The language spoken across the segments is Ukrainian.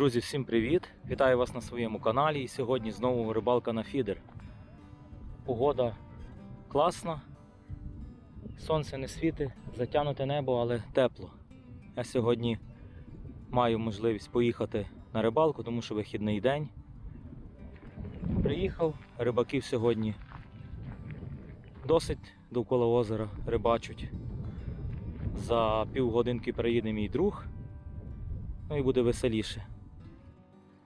Друзі, всім привіт! Вітаю вас на своєму каналі. І сьогодні знову рибалка на фідер. Погода класна, сонце не світить, затягнуте небо, але тепло. Я сьогодні маю можливість поїхати на рибалку, тому що вихідний день. Приїхав, рибаків сьогодні досить довкола озера рибачуть. За півгодинки приїде мій друг, ну і буде веселіше.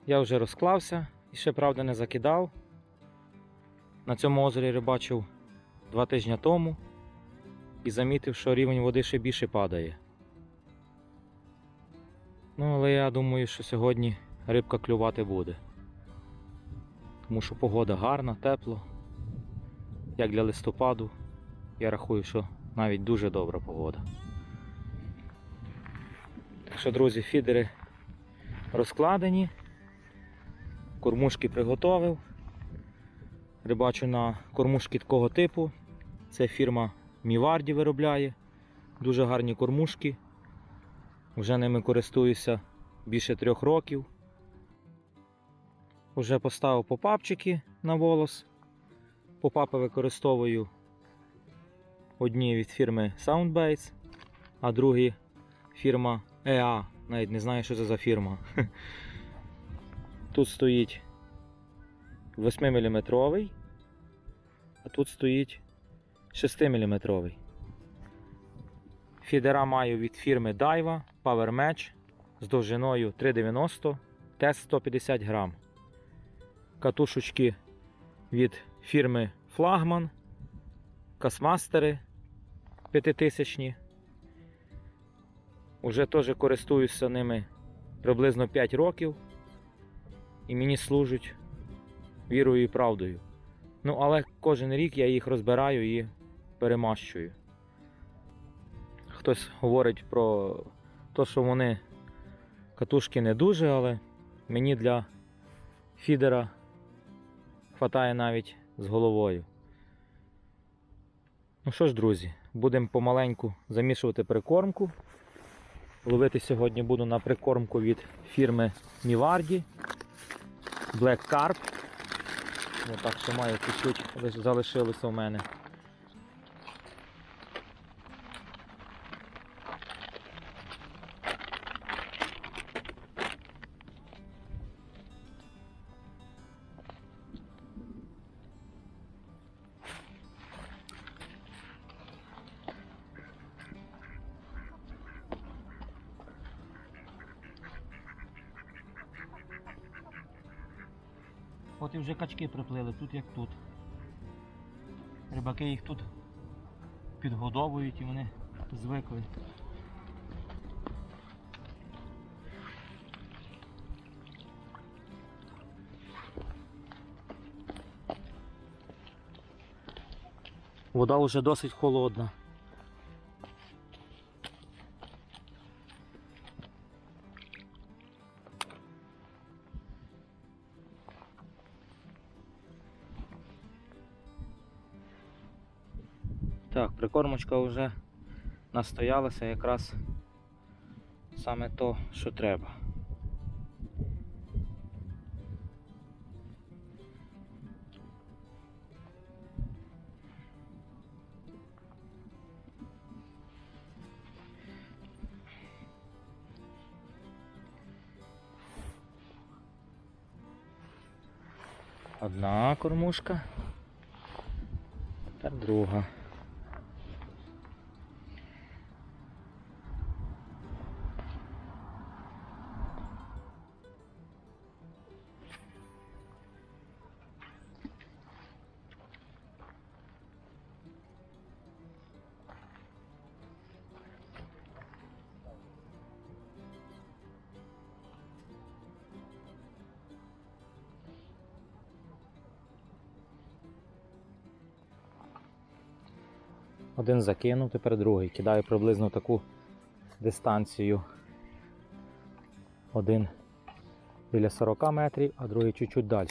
Я вже розклався і ще правда не закидав. На цьому озері рибачив два тижні тому і замітив, що рівень води ще більше падає. Ну, але я думаю, що сьогодні рибка клювати буде. Тому що погода гарна, тепло. Як для листопаду, я рахую, що навіть дуже добра погода. Так що, друзі, фідери розкладені. Кормушки приготовив. Рибачу на кормушки такого типу. Це фірма Міварді виробляє. Дуже гарні кормушки. Вже ними користуюся більше трьох років. Вже поставив попапчики на волос. Попапи використовую одні від фірми Soundbaits, а другі фірма EA. Навіть не знаю, що це за фірма. Тут стоїть 8-мм, а тут стоїть 6-мм. Фідера маю від фірми Daiwa Power Match з довжиною 3,90 тест 150 грам. Катушечки від фірми Flagman, Касмастери 5000. Уже теж користуюся ними приблизно 5 років і мені служать вірою і правдою. Ну, але кожен рік я їх розбираю і перемащую. Хтось говорить про те, що вони катушки не дуже, але мені для фідера хватає навіть з головою. Ну що ж, друзі, будемо помаленьку замішувати прикормку. Ловити сьогодні буду на прикормку від фірми Міварді. Black Carp. Ну так, що маю чуть-чуть залишилося у мене. Качки приплили, тут як тут. Рибаки їх тут підгодовують і вони звикли. Вода вже досить холодна. Прикормочка вже настоялася якраз саме то, що треба. Одна кормушка, тепер друга. Один закинув, тепер другий. Кидаю приблизно таку дистанцію. Один біля 40 метрів, а другий чуть-чуть далі.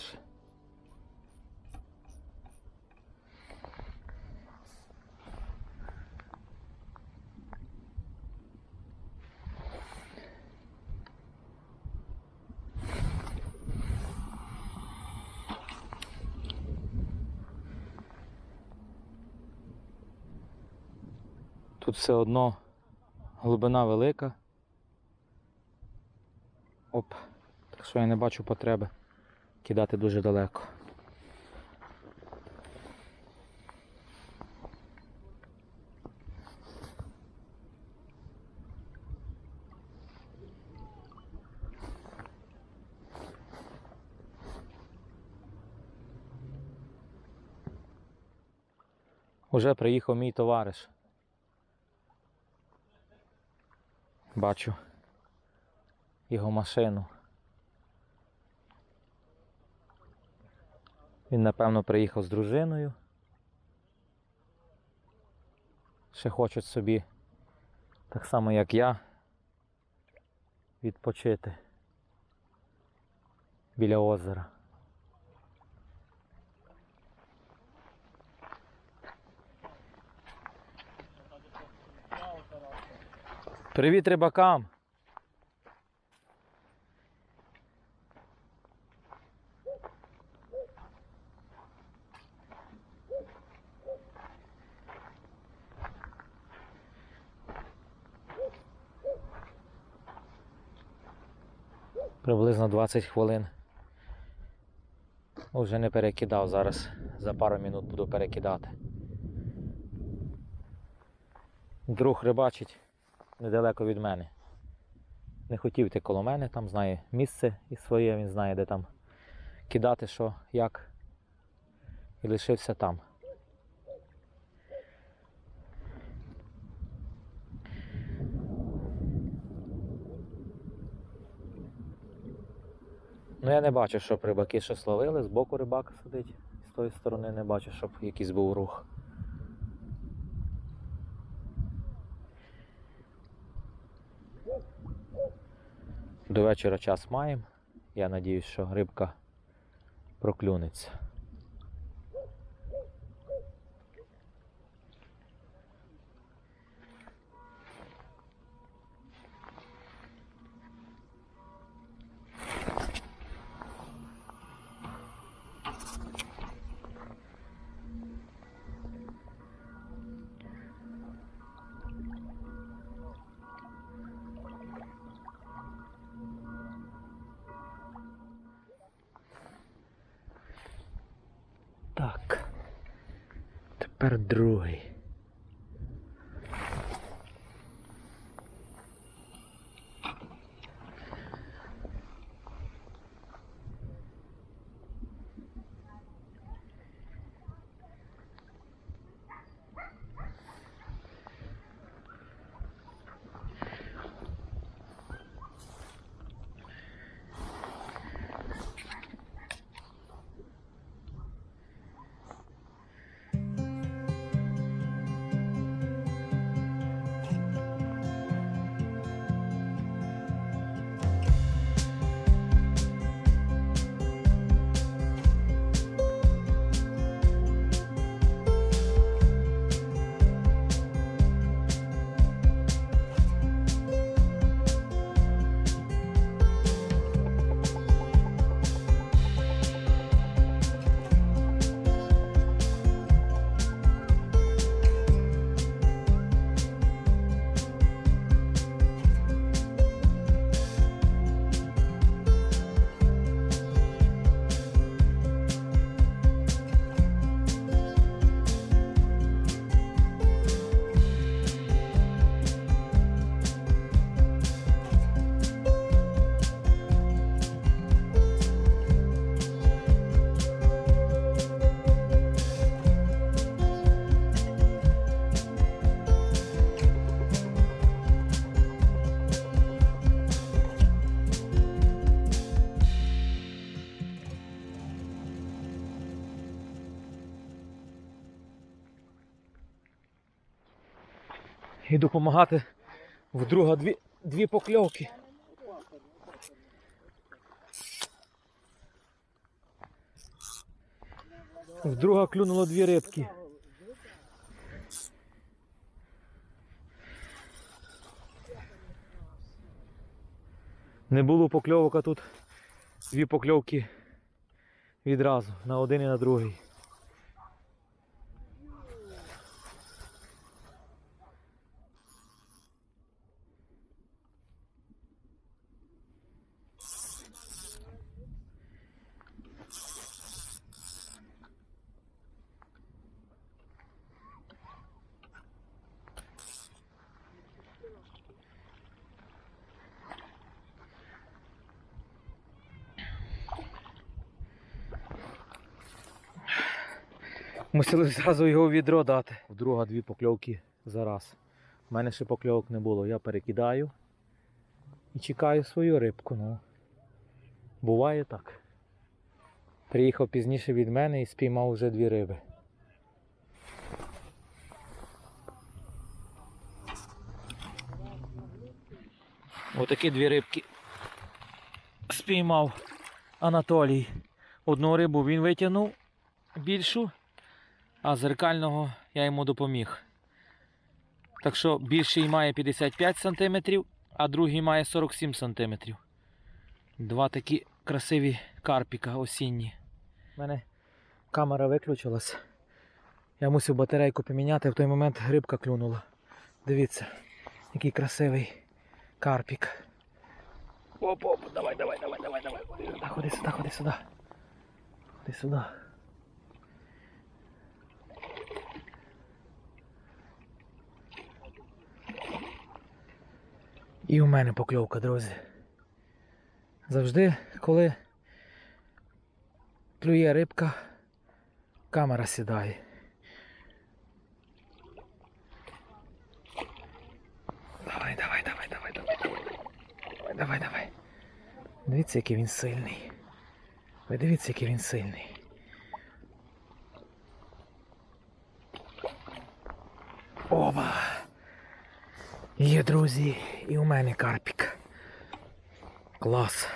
Тут все одно глибина велика. Оп. Так що я не бачу потреби кидати дуже далеко. Уже приїхав мій товариш. Бачу його машину. Він, напевно, приїхав з дружиною. Ще хочуть собі, так само як я, відпочити біля озера. Привіт рибакам! Приблизно 20 хвилин. Уже не перекидав зараз. За пару минут буду перекидати. Друг рибачить недалеко від мене. Не хотів йти коло мене, там знає місце і своє, він знає, де там кидати, що, як. І лишився там. Ну я не бачу, щоб рибаки щось ловили, збоку рибак сидить, з тої сторони не бачу, щоб якийсь був рух. До вечора час маємо. Я надіюсь, що рибка проклюнеться. Тепер другий. І допомагати в друга дві, дві покльовки. В друга клюнуло дві рибки. Не було покльовок, а тут дві покльовки відразу на один і на другий. Мусили зразу його відро дати. Вдруга дві покльовки за раз. У мене ще покльовок не було. Я перекидаю і чекаю свою рибку. Ну. Буває так. Приїхав пізніше від мене і спіймав вже дві риби. Отакі дві рибки спіймав Анатолій. Одну рибу він витягнув більшу, а зеркального я йому допоміг. Так що більший має 55 см, а другий має 47 см. Два такі красиві карпіка осінні. У мене камера виключилась. Я мусив батарейку поміняти, в той момент рибка клюнула. Дивіться, який красивий карпік. Оп, оп, давай, давай, давай, давай, давай. Ходи сюди, ходи сюди. Ходи сюди. І у мене покльовка, друзі. Завжди, коли клює рибка, камера сідає. Давай, давай, давай, давай, давай, давай. Давай, давай. Дивіться, який він сильний. Ви дивіться, який він сильний. Оба! Є, друзі, і у мене карпік. Клас.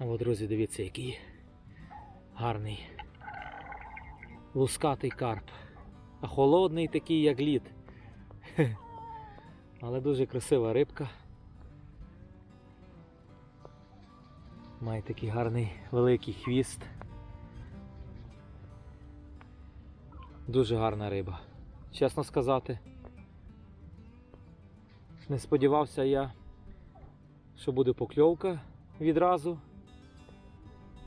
О, друзі, дивіться, який гарний. Лускатий карп. А холодний такий, як лід. Але дуже красива рибка. Має такий гарний великий хвіст. Дуже гарна риба. Чесно сказати. Не сподівався я, що буде покльовка відразу.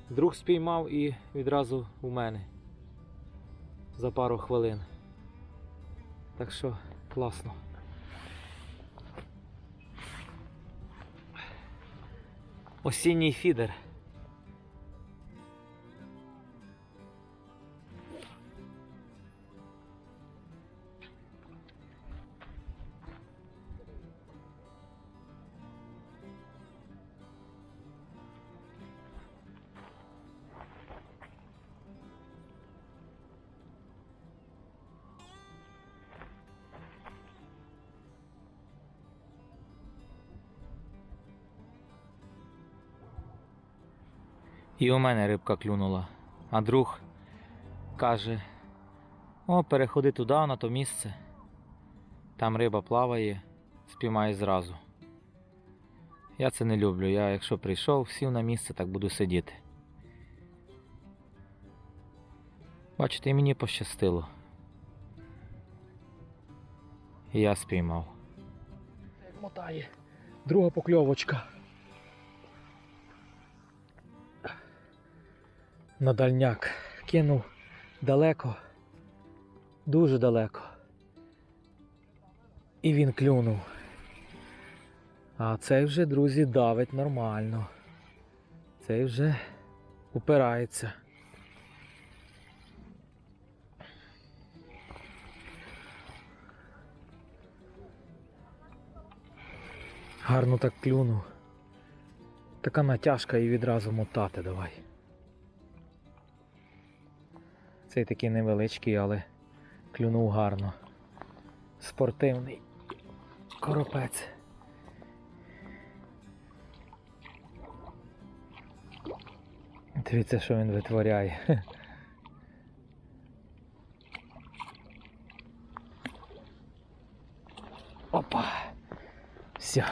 Друг спіймав і відразу у мене за пару хвилин. Так що класно. Осінній фідер. І у мене рибка клюнула. А друг каже: О, переходи туди, на то місце. Там риба плаває, спіймай зразу. Я це не люблю. Я, якщо прийшов, сів на місце, так буду сидіти. Бачите, і мені пощастило. І я спіймав. Мотає. Друга покльовочка. На дальняк. Кинув далеко, дуже далеко. І він клюнув. А цей вже, друзі, давить нормально. Цей вже упирається. Гарно так клюнув. Така натяжка і відразу мотати давай. Цей такий невеличкий, але клюнув гарно. Спортивний коропець. Дивіться, що він витворяє. Опа! Все.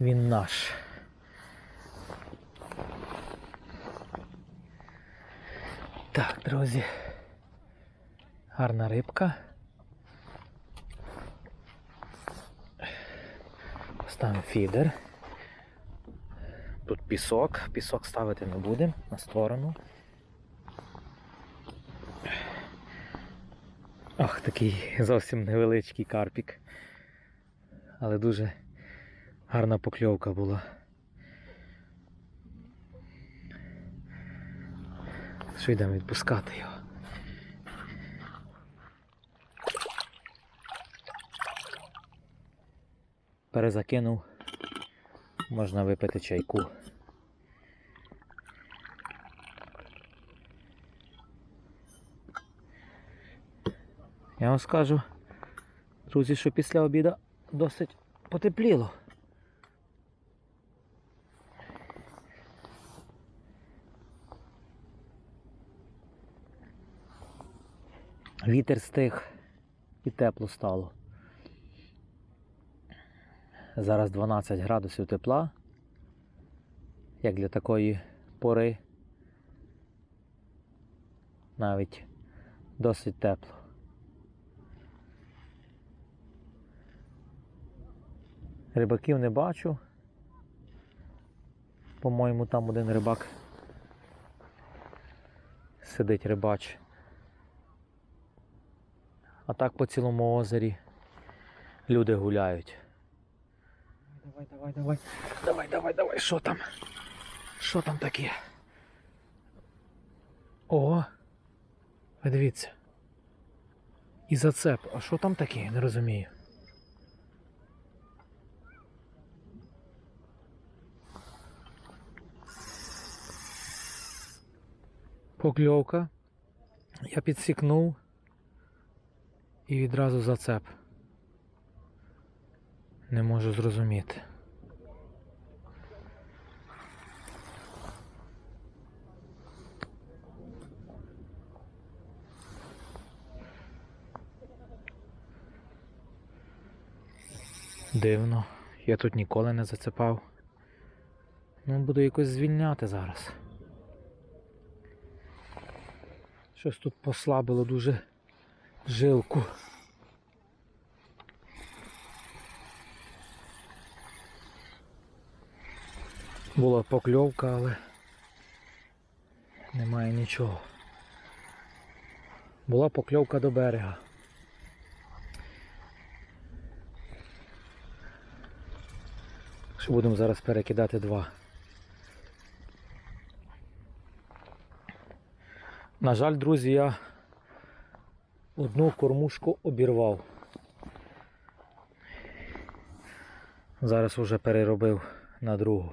Він наш. Так, друзі. Гарна рибка. Поставимо фідер. Тут пісок, пісок ставити не будемо на сторону. Ах, такий зовсім невеличкий карпік. Але дуже гарна покльовка була. Що йдемо відпускати його. Перезакинув. Можна випити чайку. Я вам скажу, друзі, що після обіду досить потепліло. Вітер стих і тепло стало. Зараз 12 градусів тепла, як для такої пори. Навіть досить тепло. Рибаків не бачу. По-моєму, там один рибак сидить рибач. А так по цілому озері люди гуляють. Давай, давай, давай. Давай, давай, давай. Що там? Що там таке? О! Ви дивіться. І зацеп. А що там таке? Не розумію. Покльовка. Я підсікнув і відразу зацеп. Не можу зрозуміти. Дивно, я тут ніколи не зацепав. Ну, буду якось звільняти зараз. Щось тут послабило дуже жилку. Була покльовка, але немає нічого. Була покльовка до берега. Що будемо зараз перекидати два. На жаль, друзі, я одну кормушку обірвав. Зараз вже переробив на другу.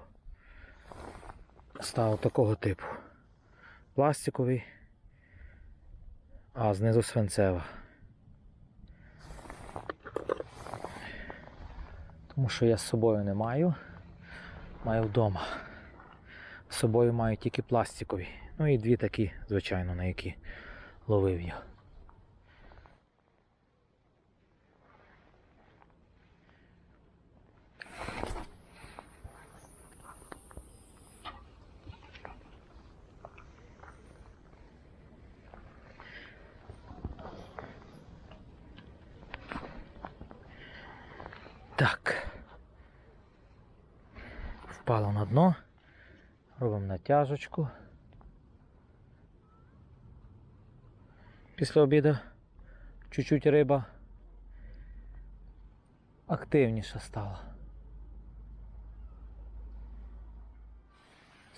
Став такого типу. Пластиковий, а знизу свинцева. Тому що я з собою не маю, маю вдома. З собою маю тільки пластикові. Ну і дві такі, звичайно, на які ловив я. Так. Впало на дно. Робимо натяжечку. Після обіду чуть-чуть риба активніша стала.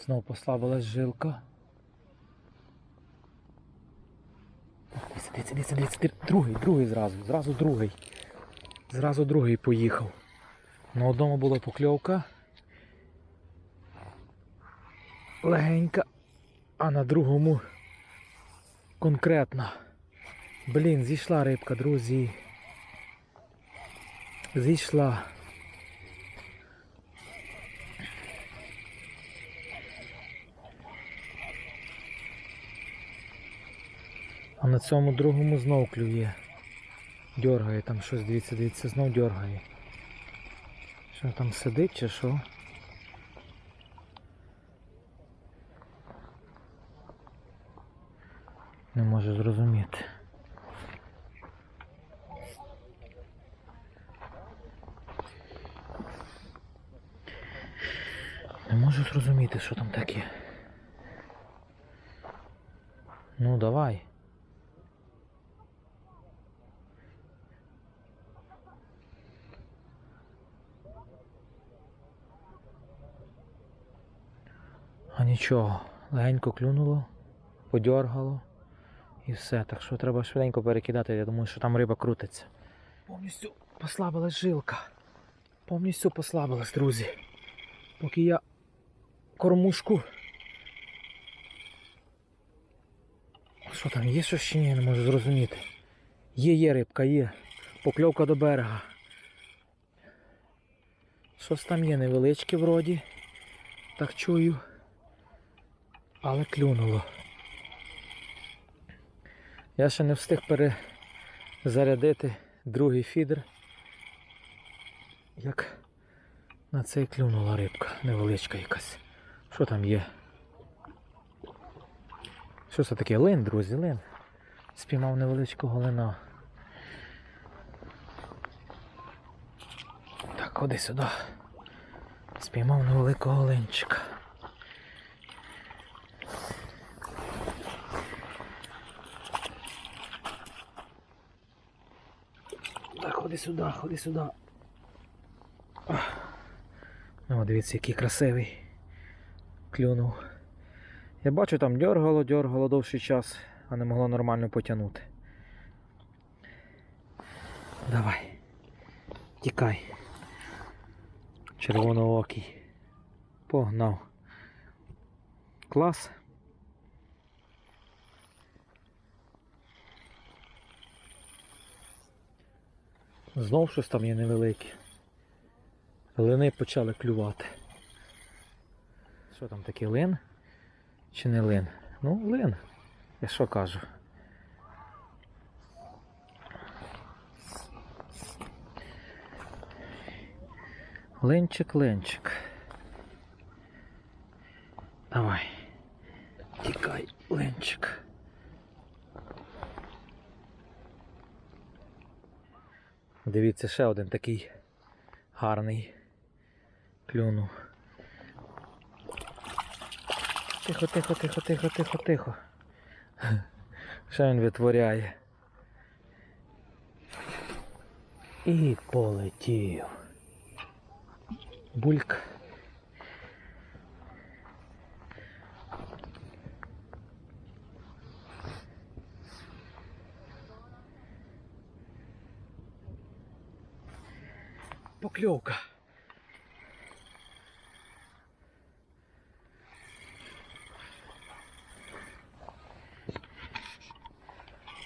Знову послабилась жилка. Дивіться, дивіться, дивіться, дивіться. Другий, другий зразу, зразу другий. Зразу другий поїхав. На одному була покльовка. Легенька, а на другому конкретна. Блін, зійшла рибка, друзі. Зійшла. А на цьому другому знов клює. Дьоргає там щось, дивіться, дивіться, знов дьоргає. Що там сидить чи що? Не можу зрозуміти. Не можу зрозуміти, що там таке. Ну давай. А нічого, легенько клюнуло. подьоргало і все. Так що треба швиденько перекидати. Я думаю, що там риба крутиться. Повністю послабилась жилка. Повністю послабилась, друзі. Поки я кормушку. Що там, є щось чи ні, я не можу зрозуміти. Є, є рибка, є. Покльовка до берега. Щось там є невеличке вроді. Так чую. Але клюнуло. Я ще не встиг перезарядити другий фідер. Як на цей клюнула рибка, невеличка якась. Що там є? Що це таке? Лин, друзі, лин. Спіймав невеличкого лина. Так, ходи сюди. Спіймав невеликого линчика. Так, ходи сюди, ходи сюди. О, дивіться, який красивий. Клюнув. Я бачу, там дьоргало, дьоргало довший час, а не могло нормально потягнути. Давай. Тікай. Червоноокий. Погнав. Клас. Знов щось там є невелике. Лини почали клювати. Що там таке лин? Чи не лин? Ну, лин. Я що кажу? Ленчик, ленчик. Давай. Тікай, ленчик. Дивіться, ще один такий гарний клюнув. Тихо, тихо, тихо, тихо, тихо, тихо. Що він витворяє? І полетів. Бульк. Покльовка.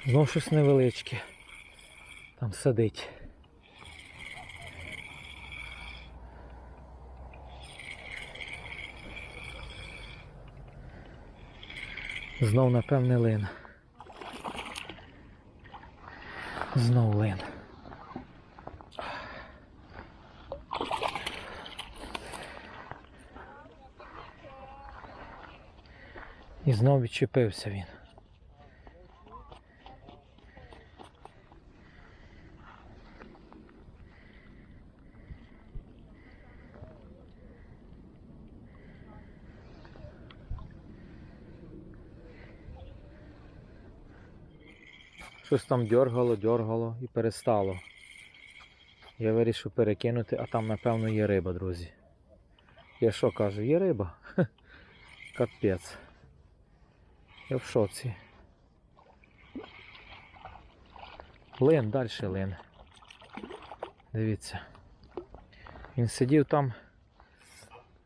Знов щось невеличке. Там сидить. Знов напевне лин. Знов лин. І знов відчепився він. Щось там дьоргало, дьоргало і перестало. Я вирішив перекинути, а там напевно є риба, друзі. Я що кажу, є риба? Капець. Я в шоці. Лин, далі лин. Дивіться. Він сидів там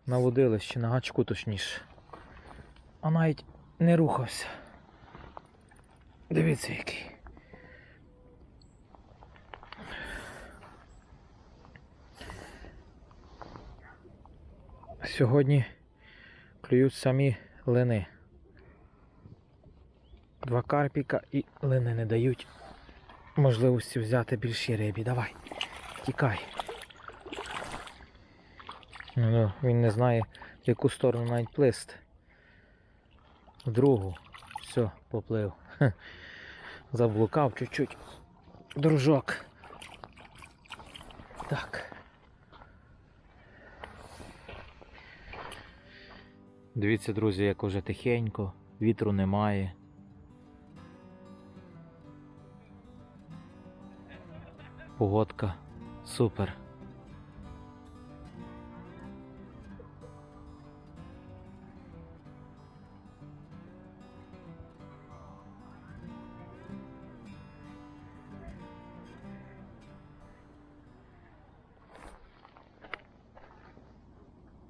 на водилищі, на гачку точніше. А навіть не рухався. Дивіться який. Сьогодні клюють самі лини. Два карпіка і лини не дають можливості взяти більші рибі. Давай, тікай. Ну, він не знає, в яку сторону навіть плисти. В другу. Все, поплив. Хе. Заблукав чуть-чуть. Дружок. Так. Дивіться, друзі, як уже тихенько, вітру немає. Погодка супер.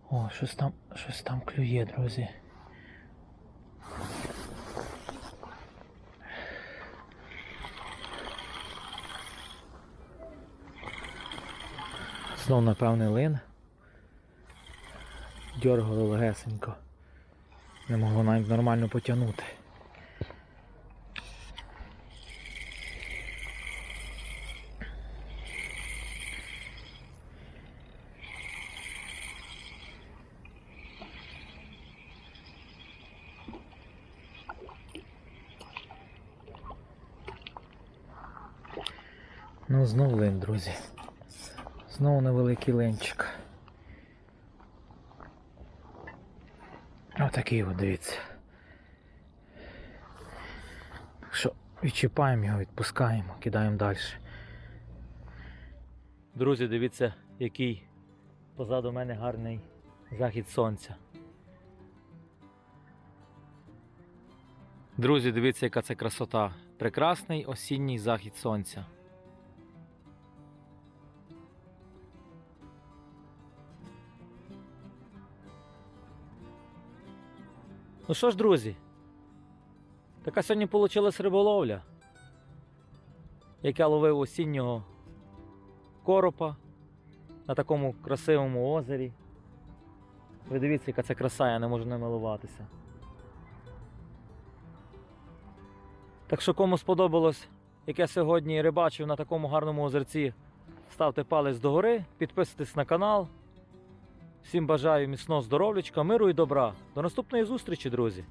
О, щось там, щось там клює, друзі. Знов, напевне, лин. Дьоргало легесенько. Не могло навіть нормально потягнути. Ну, знов лин, друзі. Знову невеликий линчик. Отакий от, дивіться. Що відчіпаємо його, відпускаємо, кидаємо далі. Друзі, дивіться, який позаду мене гарний захід сонця. Друзі, дивіться, яка це красота. Прекрасний осінній захід сонця. Ну що ж, друзі, така сьогодні вийшла риболовля. Як я ловив осіннього коропа на такому красивому озері. Ви дивіться, яка це краса, я не можу не милуватися. Так що кому сподобалось, як я сьогодні рибачив на такому гарному озерці, ставте палець догори, підписуйтесь на канал. Всім бажаю міцного здоров'ячка, миру і добра. До наступної зустрічі, друзі!